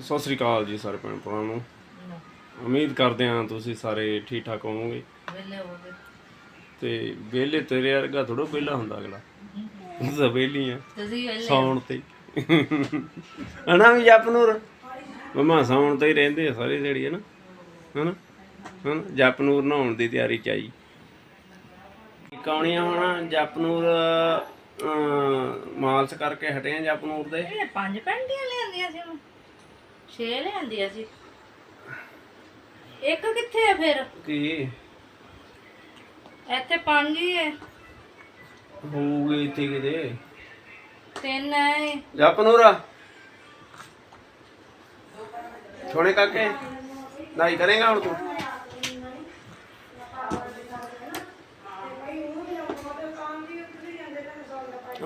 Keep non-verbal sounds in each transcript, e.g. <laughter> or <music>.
ਸਤਿ ਸ੍ਰੀ ਅਕਾਲ ਜੀ ਸਾਰੇ ਭੈਣ ਭਰਾਵਾਂ ਨੂੰ। ਉਮੀਦ ਕਰਦੇ ਹਾਂ ਤੁਸੀਂ ਸਾਰੇ ਠੀਕ ਠਾਕ ਹੋਵੋਗੇ। ਵੇਲੇ ਹੋ ਗਏ ਤੇ ਵਿਹਲੇ ਤੇਰੇ ਵਰਗਾ ਥੋੜਾ ਵਿਹਲਾ ਹੁੰਦਾ ਅਗਲਾ। ਵਿਹਲੀ ਆ ਤੁਸੀਂ ਸੌਣ ਤੇ। ਹਨਾ ਵੀ ਜਪਨੂਰ ਮਮਾ ਸੌਣ ਤੇ ਹੀ ਰਹਿੰਦੇ ਆ ਸਾਰੀ ਦਿਹਾੜੀ ਹਨਾ? ਹਨਾ? ਹਨਾ? ਜਪਨੂਰ ਨਹਾਉਣ ਦੀ ਤਿਆਰੀ ਚ ਆਈ ਕੌਣੀਆਂ ਹੁਣ? ਜਪਨੂਰ ਮਾਲਸ਼ ਕਰਕੇ ਹਟੇ ਆ ਜਪਨੂਰ ਦੇ। ਇਹ ਪੰਜ ਪੈਂਟੀਆਂ ਲਿਆਂਦੀਆਂ ਸੀ ਮੈਂ ਛੇ ਲਿਆਂਦੀਆਂ ਸੀ ਇੱਕ ਕਿੱਥੇ ਹੈ ਫਿਰ? ਕੀ? ਇੱਥੇ ਪੰਜ ਹੀ ਹੈ ਹੋਊਗੀ ਇੱਥੇ ਕਿਤੇ। ਤਿੰਨ ਹੈ ਜਪਨੂਰ ਛੋਣੇ ਕਾਕੇ ਨਹੀਂ ਕਰੇਗਾ ਹੁਣ ਤੂੰ?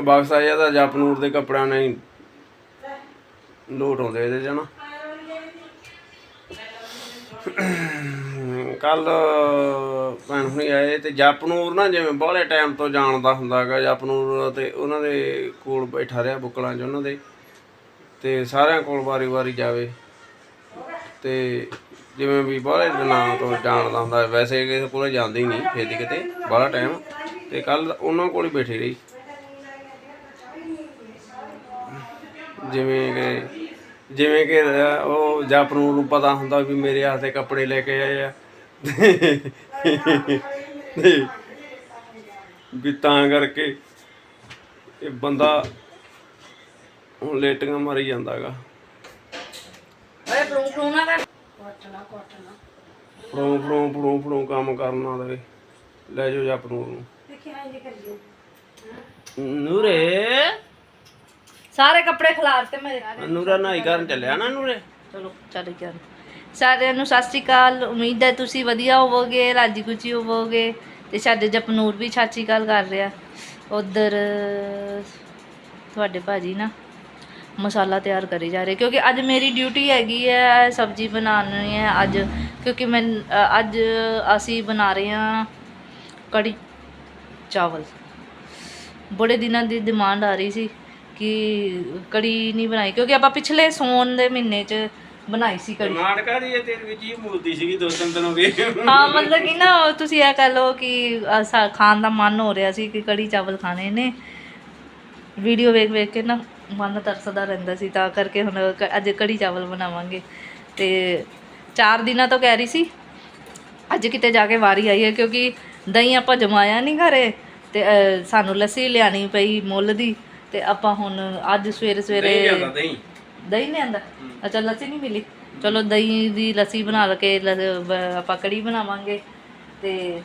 ਬਾਕਸ ਆਇਆ ਤਾਂ ਜਪਨੂਰ ਦੇ ਕੱਪੜਿਆਂ ਨੇ ਲੋਟ ਆਉਂਦੇ ਇਹਦੇ ਚ ਨਾ। ਕੱਲ ਭੈਣ ਹੁਣੀ ਆਏ ਤੇ ਜਪਨੂਰ ਨਾ ਜਿਵੇਂ ਬਾਹਲੇ ਟਾਈਮ ਤੋਂ ਜਾਣਦਾ ਹੁੰਦਾਗਾ, ਜਪਨੂਰ ਤੇ ਉਹਨਾਂ ਦੇ ਕੋਲ ਬੈਠਾ ਰਿਹਾ ਬੁੱਕਲਾਂ 'ਚ ਉਹਨਾਂ ਦੇ ਤੇ ਸਾਰਿਆਂ ਕੋਲ ਵਾਰੀ-ਵਾਰੀ ਜਾਵੇ। ਤੇ ਜਿਵੇਂ ਵੀ ਬਾਹਲੇ ਦਿਨਾਂ ਤੋਂ ਜਾਣਦਾ ਹੁੰਦਾ, ਵੈਸੇ ਕਿਸੇ ਕੋਲੇ ਜਾਂਦੀ ਨਹੀਂ ਫੇਦੀ ਕਿਤੇ, ਬਾਹਲਾ ਟਾਈਮ। ਤੇ ਕੱਲ ਉਹਨਾਂ ਕੋਲ ਹੀ ਬੈਠੀ ਰਹੀ। ਜਿਵੇਂ ਕਿ ਜਿਵੇਂ ਕਿ ਉਹ ਜਪਨੂਰ ਨੂੰ ਪਤਾ ਹੁੰਦਾ ਵੀ ਮੇਰੇ ਵਾਸਤੇ ਕੱਪੜੇ ਲੈ ਕੇ ਆਏ ਆ। ਤੇ ਵੀ ਤਾਂ ਕਰਕੇ ਇਹ ਬੰਦਾ ਹੁਣ ਲੇਟੀਆਂ ਮਾਰੀ ਜਾਂਦਾਗਾ। ਓਏ ਪ੍ਰੂਫ ਪ੍ਰੂਫ ਨਾ ਕਰ। ਕੋਟਣਾ ਕੋਟਣਾ। ਫੜੋਂ ਫੜੋਂ ਫੜੋਂ ਫੜੋਂ ਕੰਮ ਕਰਨਾ ਦੇਵੇ ਲੈ ਜਾਓ ਜਪਨੂਰ ਨੂੰ। ਨੂਰੇ। ਸਾਰੇ ਕੱਪੜੇ ਖਿਲਾਰਤੇ ਮੇਰੇ ਨੂਰਾ ਨਾਈ ਕਰਨ ਚੱਲਿਆ ਨਾ ਨੂਰੇ ਚਲੋ ਚੱਲ ਗਿਆ। ਸਾਰਿਆਂ ਨੂੰ ਸਤਿ ਸ਼੍ਰੀ ਅਕਾਲ। ਉਮੀਦ ਹੈ ਤੁਸੀਂ ਵਧੀਆ ਹੋਵੋਗੇ ਰਾਜੀ ਖੁਸ਼ੀ ਹੋਵੋਗੇ ਤੇ ਸਾਡੇ ਜਪਨੂਰ ਵੀ ਸ਼੍ਰੀ ਅਕਾਲ ਕਰ ਰਿਹਾ। ਉਧਰ ਤੁਹਾਡੇ ਭਾਜੀ ਨਾ ਮਸਾਲਾ ਤਿਆਰ ਕਰੀ ਜਾ ਰਹੇ। ਕਿਉਂਕਿ ਅੱਜ ਮੇਰੀ ਡਿਊਟੀ ਹੈਗੀ ਹੈ ਸਬਜ਼ੀ ਬਣਾਉਣੀ ਹੈ ਅੱਜ। ਕਿਉਂਕਿ ਮੈਂ ਅ, ਅੱਜ ਅਸੀਂ ਬਣਾ ਰਹੇ ਹਾਂ ਕੜੀ ਚਾਵਲ। ਬੜੇ ਦਿਨਾਂ ਦੀ ਡਿਮਾਂਡ ਆ ਰਹੀ ਸੀ। ਕਿ ਕੜੀ ਨਹੀਂ ਬਣਾਈ ਕਿਉਂਕਿ ਆਪਾਂ ਪਿਛਲੇ ਸੌਣ ਦੇ ਮਹੀਨੇ 'ਚ ਬਣਾਈ ਸੀ ਕੜੀ। ਮਾਰ ਕਰੀ ਇਹ ਤੇਰੇ ਵਿੱਚ ਹੀ ਮੂਲਦੀ ਸੀਗੀ ਦੋ ਤਿੰਨ ਦਿਨ ਹੋ ਗਏ। ਹਾਂ ਮਤਲਬ ਕਿ ਨਾ ਤੁਸੀਂ ਇਹ ਕਹ ਲਓ ਕਿ ਅ, ਸਾ- ਖਾਣ ਦਾ ਮਨ ਹੋ ਰਿਹਾ ਸੀ ਕਿ ਕੜੀ ਚਾਵਲ ਖਾਣੇ ਨੇ। ਵੀਡੀਓ ਵੇਖ ਵੇਖ ਕੇ ਨਾ ਮਨ ਤਰਸਦਾ ਰਹਿੰਦਾ ਸੀ ਤਾਂ ਕਰਕੇ ਹੁਣ ਕ- ਅੱਜ ਕੜੀ ਚਾਵਲ ਬਣਾਵਾਂਗੇ। ਤੇ ਚਾਰ ਦਿਨਾਂ ਤੋਂ ਕਹਿ ਰਹੀ ਸੀ ਅੱਜ ਕਿਤੇ ਜਾ ਕੇ ਵਾਰੀ ਆਈ ਹੈ ਕਿਉਂਕਿ ਦਹੀਂ ਆਪਾਂ ਜਮਾਇਆ ਨਹੀਂ ਘਰੇ ਤੇ ਅ, ਸਾਨੂੰ ਲੱਸੀ ਲਿਆਣੀ ਪਈ ਮੁੱਲ ਦੀ। ਤੇ ਆਪਾਂ ਹੁਣ ਅੱਜ ਸਵੇਰੇ ਸਵੇਰੇ ਦਹੀਂ ਦਹੀਂ? ਨਹੀਂ ਆਂਦਾ ਅੱਛਾ ਲੱਸੀ ਨਹੀਂ ਮਿਲੀ? ਚਲੋ ਦਹੀਂ ਦੀ ਲੱਸੀ ਬਣਾ ਕੇ ਲ- ਬ- ਆਪਾਂ ਕੜੀ ਬਣਾਵਾਂਗੇ। ਤੇ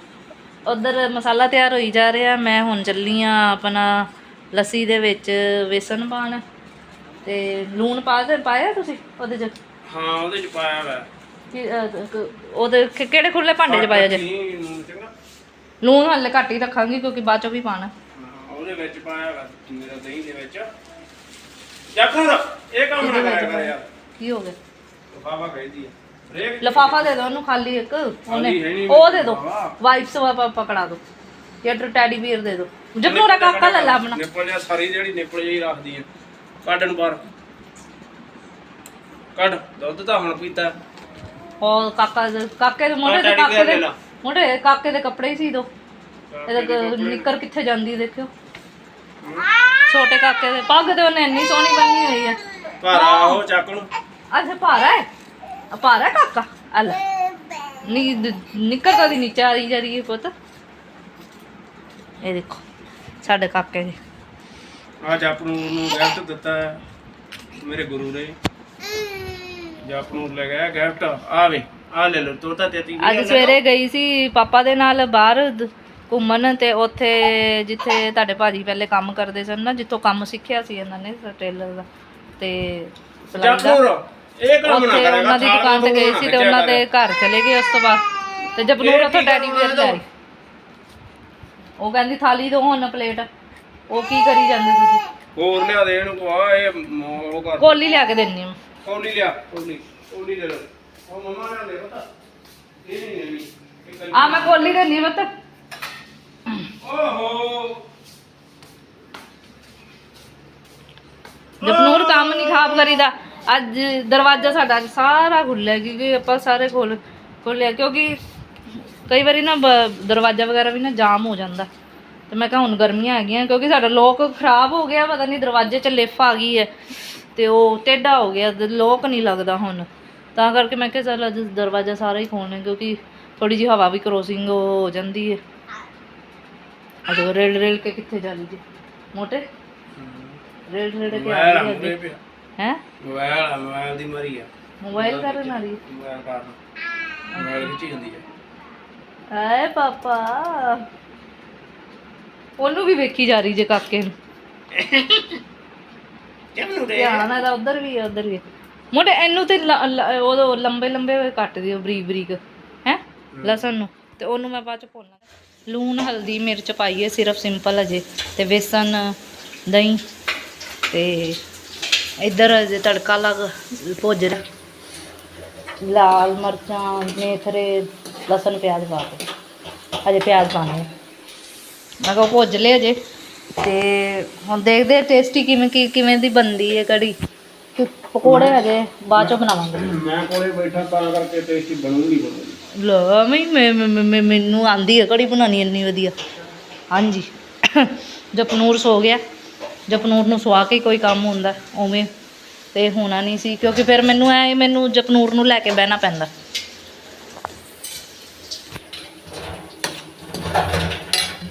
ਉਧਰ ਮਸਾਲਾ ਤਿਆਰ ਹੋਈ ਜਾ ਰਿਹਾ। ਮੈਂ ਹੁਣ ਚੱਲੀ ਆ ਆਪਣਾ ਲੱਸੀ ਦੇ ਵਿੱਚ ਵੇਸਣ ਪਾਣ ਤੇ ਲੂਣ ਪਾ ਦੇ ਪਾਇਆ ਤੁਸੀਂ ਉਹਦੇ ਚ? ਹਾਂ ਉਹਦੇ ਚ ਪਾਇਆ ਵਾ ਕੀ, ਉਹਦੇ ਕਿ- ਕਿਹੜੇ ਖੁੱਲੇ ਭਾਂਡੇ ਚ ਪਾਇਆ ਜੇ? ਲੂਣ ਹੱਲੇ ਘੱਟ ਹੀ ਰੱਖਾਂਗੀ ਕਿਉਂਕਿ ਬਾਅਦ ਚੋਂ ਵੀ ਪਾਣਾ ਉਹਦੇ ਵਿੱਚ ਪਾਇਆ ਵਾ ਮੇਰਾ ਦਹੀਂ ਦੇ ਵਿੱਚ। ਜਪਨੂਰ ਇਹ ਕੰਮ ਨਾ ਕਰਿਆ ਕਰ ਯਾਰ। ਕੀ ਹੋ ਗਿਆ? ਬਾਬਾ ਕਹਿੰਦੀ ਆ। ਰੇਕ ਲਫਾਫਾ ਦੇ ਦਿਓ ਉਹਨੂੰ ਖਾਲੀ ਇੱਕ ਉਹਨੇ। ਖਾਲੀ ਹੈ ਨੀ ਉਹ ਦੇ ਦਿਓ ਲਿਫਾਫਾ। ਵਾਈਪਸ ਪਕੜਾ ਦਿਓ ਜਾਂ ਟੈਡੀ ਬੀਅਰ ਦੇ ਦਿਓ ਜਪਨੂਰਾ ਕਾਕਾ ਲੈ ਲਾ ਆਪਣਾ। ਨਿਪਲ ਜਾ ਸਾਰੀ ਜਿਹੜੀ ਨਿਪਲ ਜਿਹੀ ਰੱਖਦੀ ਆ। ਕੱਢ ਨੂੰ ਬਾਹਰ। ਕੱਢ। ਦੁੱਧ ਤਾਂ ਹੁਣ ਪੀਤਾ। ਉਹ ਕਾਕਾ ਦੇ- ਕਾਕੇ ਦੇ ਮੋਢੇ ਤੇ ਕਾਕੇ ਦੇ ਲੈ ਲਾ। ਮੋਢੇ ਕਾਕੇ ਦੇ ਕੱਪੜੇ ਹੀ ਸੀ ਦੋ। ਇਹਦਾ ਨਿੱਕਰ ਕਿੱਥੇ ਜਾਂਦੀ ਦੇਖਿਓ। ਛੋਟੇ ਕਾਕੇ ਦੇ ਪੱਗ ਤੇ ਉਹਨੇ ਇੰਨੀ ਸੋਹਣੀ ਬੰਨੀ ਹੋਈ ਹੈ। ਘਰ ਆਹੋ ਚੱਕ ਨੂੰ ਅੱਛਾ ਭਾਰਾ ਹੈ? ਆ ਭਾਰਾ ਕਾਕਾ? ਆ ਲੈ। ਨੀ ਨਿੱਕਰ ਕਦੀ ਨੀਚੇ ਆ ਰਹੀ ਜਾ ਰਹੀ ਹੈ ਪੁੱਤ। ਇਹ ਦੇਖੋ ਸਾਡੇ ਕਾਕੇ ਦੇ। ਆ ਜਪਨੂਰ ਨੂੰ ਗਿਫਟ ਦਿੱਤਾ ਹੈ ਮੇਰੇ ਗੁਰੂ ਨੇ। ਜਪਨੂਰ ਲੈ ਗਿਆ ਗਿਫਟ। ਆ ਵੇ ਆ ਲੈ ਲਓ ਤੋਤਾ ਤੇਤੀ ਅੱਜ ਸਵੇਰੇ ਗਈ ਸੀ ਪਾਪਾ ਦੇ ਨਾਲ ਬਾਹਰ। ਦ- ਘੁੰਮਣ ਤੇ ਉੱਥੇ ਜਿੱਥੇ ਤੁਹਾਡੇ ਭਾਜੀ ਪਹਿਲੇ ਕੰਮ ਕਰਦੇ ਸਨ ਨਾ ਜਿੱਥੋਂ ਕੰਮ ਸਿੱਖਿਆ ਸੀ ਇਹਨਾਂ ਨੇ ਟੇਲਰ ਦਾ ਤੇ ਸਿਲਾਈ ਦਾ। ਇਹ ਕੰਮ ਨਾ ਉੱਥੇ ਕਰੇਗਾ ਉਹਨਾਂ ਦੀ ਦੁਕਾਨ ਤੇ ਗਏ ਸੀ ਤੇ ਉਹਨਾਂ ਦੇ ਘਰ ਚਲੇ ਗਏ ਉਸ ਤੋਂ ਬਾਅਦ। ਤੇ ਜਪਨੂਰ ਉੱਥੋਂ ਡੈਡੀ ਵੇਅਰ ਲੈ ਆਈ ਉਹ ਕਹਿੰਦੀ ਥਾਲੀ ਦੋ ਹੁਣ ਪਲੇਟ ਉਹ ਕੀ ਕਰੀ ਜਾਂਦੇ ਤੁਸੀਂ? ਹੋਰ ਲਿਆ ਦੇ ਇਹਨੂੰ ਕੋ ਇਹ ਮ- ਉਹ ਕਰ। ਕੋਲੀ ਲਿਆ ਕੇ ਦੇਣੀ ਆ ਕੌਲੀ ਲਿਆ ਕੌਲੀ ਕੌਲੀ ਲੈ ਲਓ। ਉਹ ਮਮਾ ਨੇ ਲੈ ਪਤਾ? ਇਹ ਨਹੀਂ ਲੈਣੀ ਇਹ ਕੱਲੀ- ਆ ਮੈਂ ਕੋਲੀ ਦੇਣੀ ਮਤ ਓਹੋ। ਜਪਨੂਰ ਕੰਮ ਨਹੀਂ ਖਾਬ ਕਰੀਦਾ, ਅੱਜ ਦਰਵਾਜ਼ਾ ਸਾਡਾ ਸਾਰਾ ਖੁੱਲਿਆ ਕਿਉਂਕਿ ਆਪਾਂ ਸਾਰੇ ਖੋਲ ਖੋਲਿਆ ਕਿਉਂਕਿ ਕਈ ਵਾਰੀ ਨਾ ਬ- ਦਰਵਾਜ਼ਾ ਵਗੈਰਾ ਵੀ ਨਾ ਜਾਮ ਹੋ ਜਾਂਦਾ। ਤੇ ਮੈਂ ਕਿਹਾ ਹੁਣ ਗਰਮੀਆਂ ਹੈਗੀਆਂ, ਕਿਉਂਕਿ ਸਾਡਾ ਲੋਕ ਖਰਾਬ ਹੋ ਗਿਆ, ਪਤਾ ਨਹੀਂ ਦਰਵਾਜ਼ੇ 'ਚ ਲਿਫ ਆ ਗਈ ਹੈ ਤੇ ਉਹ ਟੇਢਾ ਹੋ ਗਿਆ, ਤੇ ਲੋਕ ਨਹੀਂ ਲੱਗਦਾ ਹੁਣ। ਤਾਂ ਕਰਕੇ ਮੈਂ ਕਿਹਾ ਚੱਲ ਅੱਜ ਦਰਵਾਜ਼ਾ ਸਾਰਾ ਹੀ ਖੋਲਣਾ ਕਿਉਂਕਿ ਥੋੜੀ ਜਿਹੀ ਹਵਾ ਵੀ ਕਰੋਸਿੰਗ ਹੋ ਜਾਂਦੀ ਹੈ। ਅਜੋ ਰੇਲ ਰੇਲ ਕੇ ਕਿੱਥੇ ਜਾ ਲਈ ਜੀ? ਮੋਟੇ? ਰੇਲ ਰੇਲ ਕੇ ਆ ਮੋਬਾਈਲ ਪਿਆ। ਹੈ? ਮੋਬਾਈਲ ਆ ਮੋਬਾਈਲ ਦੀ ਮਰੀ ਆ। ਮੋਬਾਈਲ ਕਰਨ ਵਾਲੀ ਮੋਬਾਈਲ ਕਾਰਨ। ਮੋਬਾਈਲ ਵਿੱਚ ਹੀ ਹੁੰਦੀ ਹੈ ਆਏ ਪਾਪਾ। ਉਹਨੂੰ ਵੀ ਵੇਖੀ ਜਾ ਰਹੀ ਜੇ ਕਾਕੇ ਨੂੰ। ਜਮਨੂ ਧਿਆਨ ਨਾਲ ਉਧਰ ਵੀ ਹੈ ਉਧਰ ਵੀ ਹੈ। ਮੋਟੇ ਇਹਨੂੰ ਤੇ ਲ- ਲ- ਉਹਦੋਂ ਲੰਬੇ ਲੰਬੇ ਕੱਟ ਦਿਓ ਬਰੀਕ ਬਰੀਕ ਹੈ। ਲਸਣ ਨੂੰ। ਤੇ ਉਹਨੂੰ ਮੈਂ ਬਾਅਦ ਚ ਭੁੰਨਣਾ ਲੂਣ, ਹਲਦੀ, ਮਿਰਚ ਪਾਈਏ ਸਿਰਫ ਸਿੰਪਲ ਅਜੇ ਤੇ ਬੇਸਨ ਦਹੀਂ ਤੇ ਇੱਧਰ ਅਜੇ ਤੜਕਾ ਲੱਗ ਭੁੱਜ ਰਿਹਾ। ਲਾਲ ਮਿਰਚਾਂ, ਮੇਥਰੇ, ਲਸਣ, ਪਿਆਜ਼ ਪਾ ਕੇ। ਅਜੇ ਪਿਆਜ਼ ਪਾਣੇ ਆ। ਮੈਂ ਕਿਹਾ ਭੁੱਜ ਲਏ ਅਜੇ ਤੇ ਹੁਣ ਦੇਖਦੇ ਟੇਸਟੀ ਕਿਵੇਂ, ਕੀ, ਕਿਵੇਂ ਦੀ ਬਣਦੀ ਹੈ ਕੜੀ। ਪਕੌੜੇ ਹਜੇ ਬਾਅਦ ਚੋਂ ਬਣਾਵਾਂਗੇ। ਮੈਂ ਕੋਲੇ ਬੈਠਾ ਤਾਂ ਕਰਕੇ ਟੇਸਟੀ ਬਣੂਗੀ ਬਣੂਗੀ ਲੈ ਮੈਂ ਮੈਂ- ਮੈਂ- ਮੈਂ- ਮੈਨੂੰ ਆਂਦੀ ਹੈ ਕੜੀ ਬਣਾਉਣੀ ਇੰਨੀ ਵਧੀਆ। ਹਾਂਜੀ ਜਪਨੂਰ ਸੋ ਗਿਆ ਜਪਨੂਰ ਨੂੰ ਸਵਾ ਕੇ ਹੀ ਕੋਈ ਕੰਮ ਹੁੰਦਾ ਉਵੇਂ ਤੇ ਹੋਣਾ ਨਹੀਂ ਸੀ ਕਿਉਂਕਿ ਫਿਰ ਮੈਨੂੰ ਐ ਮੈਨੂੰ ਜਪਨੂਰ ਨੂੰ ਲੈ ਕੇ ਬਹਿਣਾ ਪੈਂਦਾ।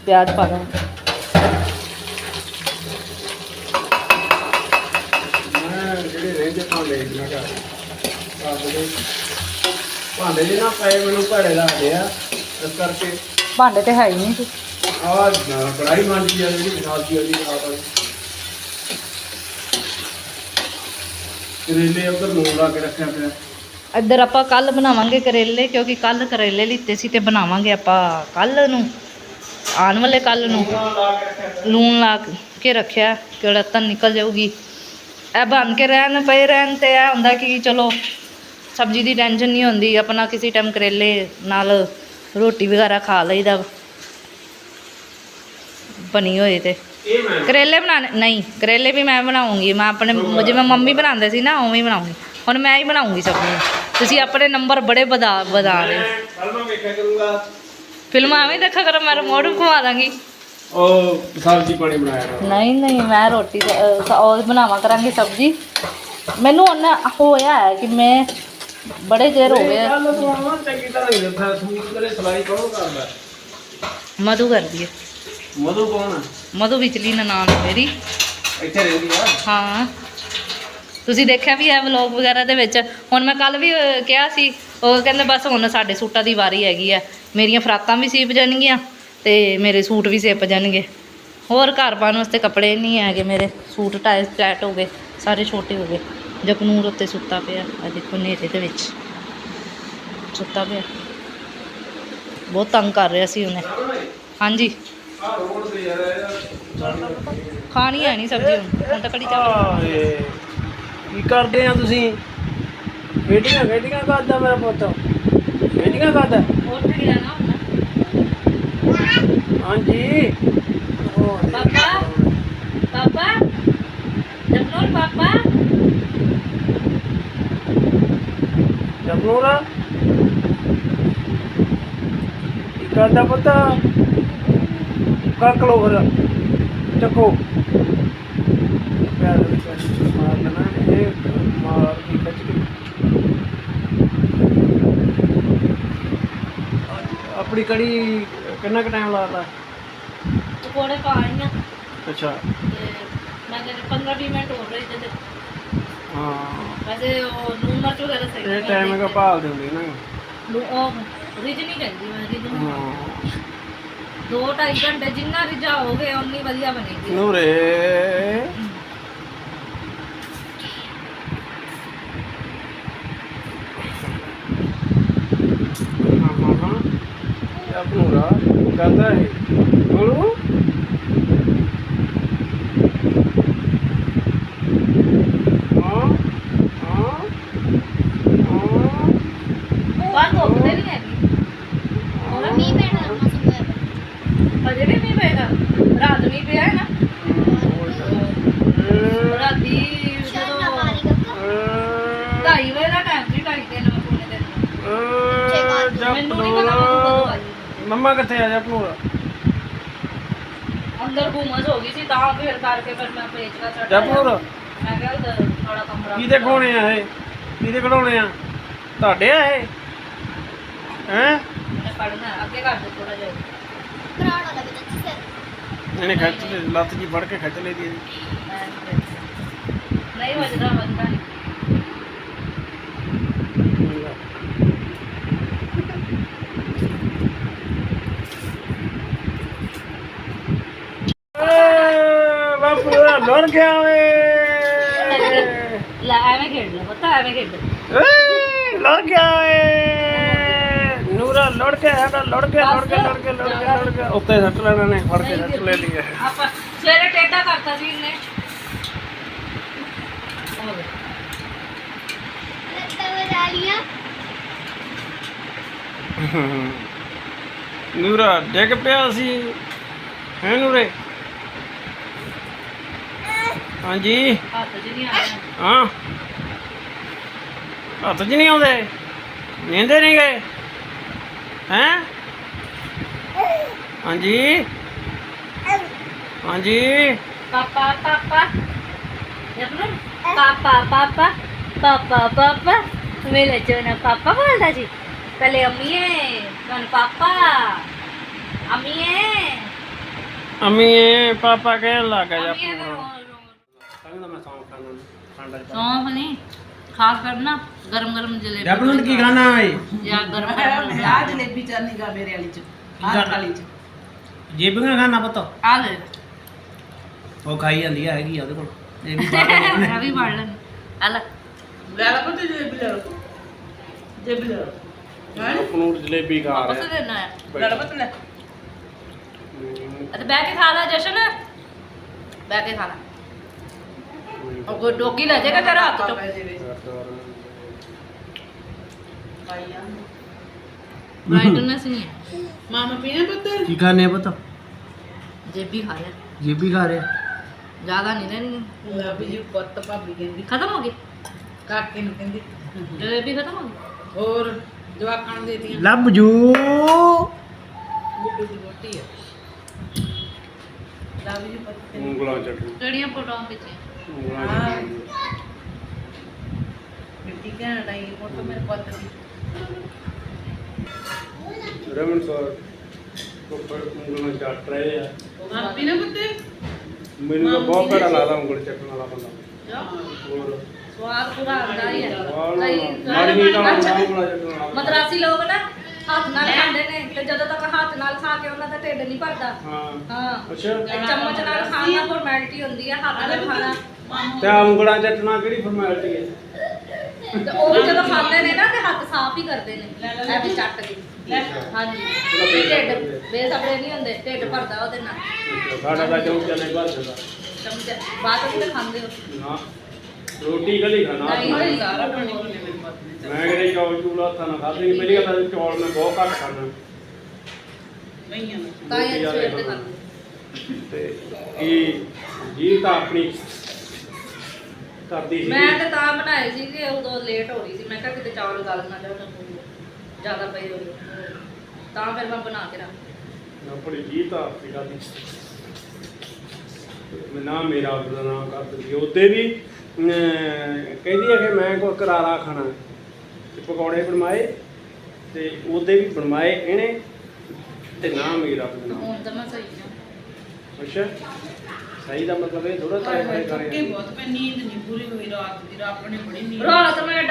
ਪਿਆਜ਼ ਪਾ ਦਾਂ ਮੈਂ ਰਹਿੰਦੇ ਭਾਂਡੇ ਮੈਂ ਕਿਹਾ ਆਪਣੇ ਭਾਂਡੇ ਜੇ ਨਾ ਪਏ ਮੈਨੂੰ ਭੜੇ ਲੱਗਦੇ ਆ। ਇਸ ਕਰਕੇ ਭਾਂਡੇ ਤੇ ਹੈ ਹੀ ਨਹੀਂ ਆਹ ਕੜਾਈ ਮਾਂਜੀ ਆ ਜਿਹੜੀ ਖਾਲਸੀ ਵਾਲੀ ਆ ਵਾਲੀ। ਕਰੇਲੇ ਉਧਰ ਨੂਨ ਲਾ ਕੇ ਰੱਖਿਆ ਪਿਆ। ਇੱਧਰ ਆਪਾਂ ਕੱਲ ਬਣਾਵਾਂਗੇ ਕਰੇਲੇ ਕਿਉਂਕਿ ਕੱਲ ਕਰੇਲੇ ਲਿੱਤੇ ਸੀ ਤੇ ਬਣਾਵਾਂਗੇ ਆਪਾਂ ਕੱਲ ਨੂੰ। ਆਉਣ ਵਾਲੇ ਕੱਲ ਨੂੰ। ਲਾ ਕੇ ਰੱਖਿਆ ਲੂਣ ਲਾ ਕੇ ਰੱਖਿਆ ਕਿਹੜਾ ਤਾਂ ਨਿਕਲ ਜਾਊਗੀ। ਇਹ ਬਣ ਕੇ ਰਹਿਣ ਪਏ ਰਹਿਣ ਤੇ ਇਹ ਹੁੰਦਾ ਕਿ ਚਲੋ ਸਬਜ਼ੀ ਦੀ ਟੈਨਸ਼ਨ ਨਹੀਂ ਹੁੰਦੀ ਆਪਣਾ ਕਿਸੇ ਟਾਈਮ ਕਰੇਲੇ ਨਾਲ ਰੋਟੀ ਵਗੈਰਾ ਖਾ ਲਈਦਾ। ਬਣੀ ਹੋਏ ਤੇ। ਕਰੇਲੇ ਬਣਾਣੇ ਨਹੀਂ ਕਰੇਲੇ ਵੀ ਮੈਂ ਬਣਾਉਂਗੀ। ਮੈਂ ਆਪਣੇ ਜਿਵੇਂ ਮੰਮੀ ਬਣਾਉਂਦੇ ਸੀ ਨਾ ਉਵੇਂ ਹੀ ਬਣਾਉਂਗੀ। ਹੁਣ ਮੈਂ ਹੀ ਬਣਾਉਂਗੀ ਸਬਜ਼ੀ ਤੁਸੀਂ ਆਪਣੇ ਨੰਬਰ ਬੜੇ ਵਧਾ ਵਧਾ ਰਹੇ ਫਿਲਮਾਂ ਐਵੇਂ ਦੇਖਾ ਕਰੋ ਮੈਂ ਰਿਮੋਟ ਘੁਮਾ ਦਾਂਗੀ। ਉਹ ਸਬਜ਼ੀ ਪਾਣੀ ਬਣਾਇਆ ਕਰੋ। ਨਹੀਂ ਨਹੀਂ ਮੈਂ ਰੋਟੀ ਅਹ, ਸ- ਉਹ ਬਣਾਵਾਂ ਕਰਾਂਗੀ ਸਬਜ਼ੀ। ਮੈਨੂੰ ਉਹਨਾਂ ਹੋਇਆ ਹੈ ਕਿ ਮੈਂ ਬੜੇ ਚਿਰ ਹੋ ਗਏ ਕੱਲ ਤੂੰ ਆਵਾਂ ਚੰਗੀ ਤਰ੍ਹਾਂ ਨਹੀਂ ਦੇਖਿਆ ਸੂਟ ਕਰੇ ਸਲਾਈ ਕੌਣ ਕਰਦਾ? ਮਧੂ ਕਰਦੀ ਹੈ ਮਧੂ ਕੌਣ ਆ? ਮਧੂ ਵਿਚਲੀ ਨਨਾਣ ਹੈ ਮੇਰੀ। ਇੱਥੇ ਰਹਿੰਦੀ ਆ? ਹਾਂ। ਤੁਸੀਂ ਦੇਖਿਆ ਵੀ ਹੈ ਵਲੌਗ ਵਗੈਰਾ ਦੇ ਵਿੱਚ ਹੁਣ ਮੈਂ ਕੱਲ ਵੀ ਅਹ, ਕਿਹਾ ਸੀ ਉਹ ਕਹਿੰਦੇ ਬਸ ਹੁਣ ਸਾਡੇ ਸੂਟਾਂ ਦੀ ਵਾਰੀ ਹੈਗੀ ਆ। ਮੇਰੀਆਂ ਫਰਾਕਾਂ ਵੀ ਸੀਪ ਜਾਣਗੀਆਂ। ਤੇ ਮੇਰੇ ਸੂਟ ਵੀ ਸਿਪ ਜਾਣਗੇ। ਹੋਰ ਘਰ ਪਾਉਣ ਵਾਸਤੇ ਕੱਪੜੇ ਨਹੀਂ ਹੈਗੇ ਮੇਰੇ। ਸੂਟ ਟਾਈਟ ਟੈਟ ਹੋ ਗਏ ਸਾਰੇ ਛੋਟੇ ਹੋ ਗਏ। ਜਕਨੂਰ ਉੱਤੇ ਸੁੱਤਾ ਪਿਆ ਆ ਦੇਖੋ ਨੇਰੇ ਦੇ ਵਿੱਚ। ਸੁੱਤਾ ਪਿਆ। ਬਹੁਤ ਤੰਗ ਕਰ ਰਿਹਾ ਸੀ ਉਹਨੇ। ਹਾਂਜੀ। ਖਾਣੀ ਹੈ ਨਹੀਂ ਸਬਜ਼ੀ ਹੁਣ ਹੁਣ ਤਾਂ ਕੜੀ ਚਾਵਲ। ਕੀ ਕਰਦੇ ਆ ਤੁਸੀਂ? ਖੇਡੀਆਂ ਖੇਡੀਆਂ ਕਰਦਾ ਮੇਰਾ ਪੁੱਤ? ਖੇਡੀਆਂ ਕਰਦਾ ਹੋਰ ਰਹਿਣਾ ਹੁੰਦਾ ਹਾਂਜੀ। ਪਾਪਾ ਪਾਪਾ ਜਪਨੂਰ ਪਾਪਾ। ਜਮਨੂਰਾ ਕੀ ਕਰਦਾ ਪੁੱਤ? ਕੱਕ ਲੋ ਫਿਰ ਚੱਕੋ। ਪਿਆਰ ਵਿੱਚ ਮਾਰ ਲੈਣਾ ਇਹ ਮਾਰ ਦੀ ਖਿੱਚ ਕੇ। ਆਪਣੀ ਕੜੀ ਕਿੰਨਾ ਕੁ ਟਾਈਮ ਲੱਗਦਾ ਪਕੌੜੇ ਪਾਣੀਆਂ ਅੱਛਾ। ਤੇ ਮੈਂ ਕਹਿੰਦੀ 15 20 ਮਿੰਟ ਹੋ ਗਏ ਤੇ ਹਾਂ। ਵੈਸੇ ਉਹ ਨੂਨ ਮਿਰਚ ਵਗੈਰਾ ਸਹੀ ਇਹ ਟਾਈਮ ਹੈਗਾ ਭਾਲ ਦੇ ਹੁੰਦੇ ਨਾ। ਲੂ- ਉਹ ਰਿਜ ਨਹੀਂ ਕਹਿੰਦੀ ਮੈਂ ਰਿਜ ਨੂੰ ਹਾਂ। ਦੋ ਢਾਈ ਘੰਟੇ ਜਿੰਨਾ ਰਿਜਾ ਹੋ ਗਏ ਉਨੀ ਵਧੀਆ ਬਣੇਗੀ। ਨੂਰੇ। ਹਾਂ ਹਾਂ ਕਹਦਾ ਹੈ ਬੋਲੂ। ਹਾਂ ਹਾਂ ਹਾਂ। ਬਾਹਰ ਧੁੱਪ ਤੇ ਨਹੀਂ ਹੈਗੀ। ਹੋਰ ਮੀਂਹ ਪੈਣਾ ਅਜੇ ਵੀ ਮੀਂਹ ਪਏਗਾ ਰਾਤ ਮੀਂਹ ਪਿਆ ਹੈ ਨਾ ਰਾਤੀ ਜਦੋਂ ਮੈਨੂੰ ਨਹੀਂ ਪਤਾ ਮੈਂ ਕਦੋਂ ਆਈ ਮੰਮਾ ਕਿੱਥੇ ਆ ਜਾ ਭਨੂਰ ਅੰਦਰ ਘੁੰਮਸ ਹੋ ਗਈ ਸੀ ਤਾਂ ਫਿਰ ਕਰਕੇ ਫਿਰ ਮੈਂ ਪੇਚ ਦਾ ਛੱਡ ਜਾ ਭਨੂਰ ਮੈਂ ਕਿਹਾ ਉਧਰ ਥੋੜਾ ਕਮਰਾ ਕਿਹਦੇ ਖੋਣੇ ਆ ਇਹ? ਕਿਹਦੇ ਕਢਾਉਣੇ ਆ? ਤੁਹਾਡੇ ਆ ਇਹ? ਹੈ? ਮੈਂ ਪੜਨਾ ਅੱਗੇ ਕਰ ਦੇ ਥੋੜਾ ਜਿਹਾ। ਕਰਾਉਣਾ ਲੱਗ ਚਾਚੀ ਸਿਰ ਇਹਨੇ ਖਿੱਚ ਲੱਤ ਜੀ ਫੜ ਕੇ ਖਿੱਚ ਲਈ ਦੀ ਨਹੀਂ ਵੱਜਦਾ ਵੱਜਦਾ ਨਹੀਂ ਬਾਪੂ ਦਾ ਲੜ ਗਿਆ ਓਏ। ਲੈ ਐਵੇਂ ਖੇਡ ਲੈ ਪਤਾ ਐਵੇਂ ਖੇਡ ਏ ਲੜ ਗਿਆ ਓਏ। ਨੂਰਾ ਲੜ ਗਿਆ ਸਾਡਾ ਲੜ ਗਿਆ ਲੜ ਗਿਆ ਲੜ ਗਿਆ ਲੜ ਗਿਆ ਲੜ ਗਿਆ ਉੱਤੇ ਸੱਟ ਲੈਣਾ ਨੇ ਫੜ ਕੇ ਸੱਟ ਲੈ ਲਈ ਹੈ ਆਪਾਂ ਸਵੇਰੇ ਟੇਡਾ ਕਰਤਾ ਸੀ ਇਹਨੇ। ਹੋ ਗਿਆ ਲੱਤਾਂ ਵਜਾ ਲੀਆਂ ਨੂਰਾ ਡਿੱਗ ਪਿਆ ਸੀ। ਹੈ ਨੂਰੇ? ਹਾਂਜੀ। ਹੱਥ 'ਚ ਨਹੀਂ ਆਇਆ ਹਾਂ। ਹੱਥ 'ਚ ਨਹੀਂ ਆਉਂਦੇ। ਨੀਂਦੇ ਨਹੀਂ ਗਏ। ਹੈਂ? ਹਾਂਜੀ। ਹਾਂਜੀ। ਪਾਪਾ ਪਾਪਾ। ਪਾਪਾ ਪਾਪਾ। ਪਾਪਾ ਪਾਪਾ। ਚੋਨਾ ਪਾਪਾ ਬੋਲਦਾ ਜੀ। ਪਹਿਲੇ ਅੰਮੀਏ ਕਨ ਪਾਪਾ। ਅੰਮੀਏ। ਅਮੀ ਇਹ ਪਾਪਾ ਕਹਿਣ ਲੱਗ ਅੰਮੀਏ ਜਾ ਦਾ ਮੈਂ ਸੌਂ ਖਾਣਾ ਠੰਡਾ ਸੌਂਫ ਨਹੀਂ ਖਾਸ ਕਰਨਾ ਗਰਮ ਗਰਮ ਜਲੇਬੀ ਜਬਲਨ ਕੀ ਖਾਣਾ। ਹੈ ਜਾਂ ਗਰਮ ਗਰਮ ਆ ਜਲੇਬੀ। ਚਾਹਨੀ ਗਾ ਮੇਰੇ ਵਾਲੀ ਚ ਆਹ ਥਾਲੀ ਚ। ਜੇਬੀਆਂ ਖਾਣਾ ਪੁੱਤ? ਆ ਲੈ। ਉਹ ਖਾਈ ਜਾਂਦੀ ਹੈ ਹੈਗੀ ਆ ਉਹਦੇ ਕੋਲ। ਇਹ ਵੀ ਆ <laughs> ਵੀ ਫੜ ਲੈਣ ਆ ਲੈ। ਲੈ ਲਾ ਪੁੱਤ ਜਲੇਬੀ ਲੈ ਲਓ ਜਲੇਬੀ ਲੈ ਲਓ ਹੈ? ਪਨੂਰ ਜਲੇਬੀ ਖਾ ਵਾਪਸ ਰਿਹਾ। ਦੇਣਾ ਹੈ ਲੈ ਲਾ ਪੁੱਤ ਲੈ। ਅਤੇ ਬਹਿ ਕੇ ਖਾ ਲੈ ਜਸ਼ਨ। ਬਹਿ ਕੇ ਖਾ ਲੈ। ਉਹ ਕੋ ਡੋਗੀ ਲੈ ਜਾਏਗਾ ਤੇਰਾ ਹੱਥ ਚੋਂ। ਬ੍ਰਾਈਟਨੈਸ ਨਹੀਂ ਹੈ ਮਾਮਾ ਪੀਣਾ ਪੁੱਤ? ਕੀ ਖਾਣੇ ਪੁੱਤ? ਜੇਬੀ ਖਾ ਲੈ ਜੇਬੀ ਖਾ ਰਿਹਾ ਜ਼ਿਆਦਾ ਨਹੀਂ ਲੈਣੀ। ਲੈ ਵੀ ਜੀ ਪੁੱਤ ਭਾਬੀ ਕਹਿੰਦੀ। ਖਤਮ ਹੋ ਗਈ? ਕਾਕੇ ਨੂੰ ਕਹਿੰਦੀ। ਜਲੇਬੀ ਖਤਮ ਹੋ ਗਈ? ਹੋਰ ਜਵਾਕਾਂ ਨੂੰ ਦੇਤੀਆਂ। ਲੱਭ ਜੂ। ਗੁੱਡੂ ਦੀ ਰੋਟੀ ਆ। ਲੈ ਵੀ ਜੀ ਪੁੱਤ ਕਹਿੰਦੀ। ਉਂਗਲਾਂ ਚੱਟੂ ਕਿਹੜੀਆਂ ਫੋਟੋਆਂ ਵਿੱਚ ਰਮਨ ਸਰ ਕੋਪਰ ਉਂਗਲਾਂ ਚੱਟ ਰਹੇ ਆ। ਮਾਂ ਪੀਣਾ ਪੁੱਤ। ਮੈਨੂੰ ਤਾਂ ਬਹੁਤ ਭੈੜਾ ਲੱਗਦਾ ਉਂਗਲ ਚੱਟਣ ਵਾਲਾ ਬੰਦਾ। ਹੋਰ? ਸਵਾਦ ਪੂਰਾ ਆਉਂਦਾ ਹੀ ਹੈ। ਮਾੜੀ ਨਹੀਂ ਤਾਂ ਉਂਗਲਾਂ ਚੱਟਣ ਵਾਲਾ ਮਦਰਾਸੀ ਲੋਕ ਨਾ ਹੱਥ ਨਾਲ ਖਾਂਦੇ ਨੇ ਤੇ ਜਦੋਂ ਤੱਕ ਹੱਥ ਨਾਲ ਖਾ ਕੇ ਉਹਨਾਂ ਦਾ ਢਿੱਡ ਨਹੀਂ ਭਰਦਾ। ਹਾਂ। ਹਾਂ। ਚਮਚ ਨਾਲ ਖਾਣ ਦਾ ਫਾਰਮੈਲਿਟੀ ਹੁੰਦੀ ਹੈ ਹੱਥ ਨਾਲ ਖਾਣਾ। ਤੇ ਆ ਉਂਗਲਾਂ ਚੱਟਣਾ ਕਿਹੜੀ ਫਰਮੈਲਿਟੀ ਹੈ? ਤੇ ਉਹ ਵੀ ਜਦੋਂ ਖਾਂਦੇ ਨੇ ਨਾ ਤੇ ਹੱਥ ਸਾਫ਼ ਹੀ ਕਰਦੇ ਨੇ। ਇਹ ਵੀ ਚੱਟ ਕੇ। ਹਾਂਜੀ। ਢਿੱਡ। ਬੇਸਬਰੇ ਨਹੀਂ ਹੁੰਦੇ ਢਿੱਡ ਭਰਦਾ ਉਹਦੇ ਨਾਲ। ਸਾਡਾ ਤਾਂ ਚੌਂ ਚੱਲੇ ਭਰ ਜਾਂਦਾ ਚਮਚ। ਬਾਅਦ ਵਿੱਚ ਖਾਂਦੇ ਹੋ। ਨਾ। ਰੋਟੀ ਕਦੀ ਖਾਣਾ। ਨਹੀਂ ਨਹੀਂ। ਸਾਰਾ ਪਾਣੀ ਲੈ ਮੇਰੇ ਮੈਂ ਕਿਹੜੇ ਚੌਲ ਚੂਲ ਹੱਥਾਂ ਨਾਲ ਖਾਦੇ ਨਹੀਂ। ਪਹਿਲੀ ਗੱਲ ਚੌਲ ਮੈਂ ਬਹੁਤ ਘੱਟ ਖਾਣਾ ਨਹੀਂ ਆ ਤਾਂ ਇਹ ਤੇ ਇਹ ਜੀ ਤਾਂ ਆਪਣੀ ਕਰਦੀ ਸੀ। ਮੈਂ ਤੇ ਤਾਂ ਬਣਾਏ ਸੀ ਕਿ ਉਦੋਂ ਲੇਟ ਹੋ ਰਹੀ ਸੀ। ਮੈਂ ਕਿਹਾ ਕਿਤੇ ਚਾਵਲ ਗਲ ਨਾ ਜਾਣ ਜ਼ਿਆਦਾ ਪਏ ਹੋਏ ਤਾਂ ਫਿਰ ਮੈਂ ਬਣਾ ਕੇ ਰੱਖ ਆਪਣੀ ਜੀ ਤਾਂ ਆਪਣੀ ਕਰਦੀ ਮੈਂ ਨਾ ਮੇਰਾ ਉਹਦਾ ਨਾਮ ਕਰ ਦਿੰਦੀ ਉੱਤੇ ਵੀ ਕਹਿੰਦੀ ਹੈ ਕਿ ਮੈਂ ਕੋਈ ਕਰਾਰਾ ਖਾਣਾ। ਤੇ ਪਕੌੜੇ ਬਣਵਾਏ ਤੇ ਉਹਦੇ ਵੀ ਬਣਵਾਏ ਇਹਨੇ ਤੇ ਨਾ ਮੇਰਾ ਹੁਣ ਤਾਂ ਮੈਂ ਸਹੀ ਹਾਂ। ਅੱਛਾ। ਸਹੀ ਦਾ ਮਤਲਬ ਇਹ ਥੋੜਾ ਤਾਂ ਥੱਕੇ ਬਹੁਤ ਪੈ ਨੀਂਦ ਨਹੀਂ ਪੂਰੀ ਹੋਈ ਰਾਤ ਦੀ ਰੱਬ ਨੇ ਬੜੀ ਨੀਂਦ ਰਾਤ ਮੈਂ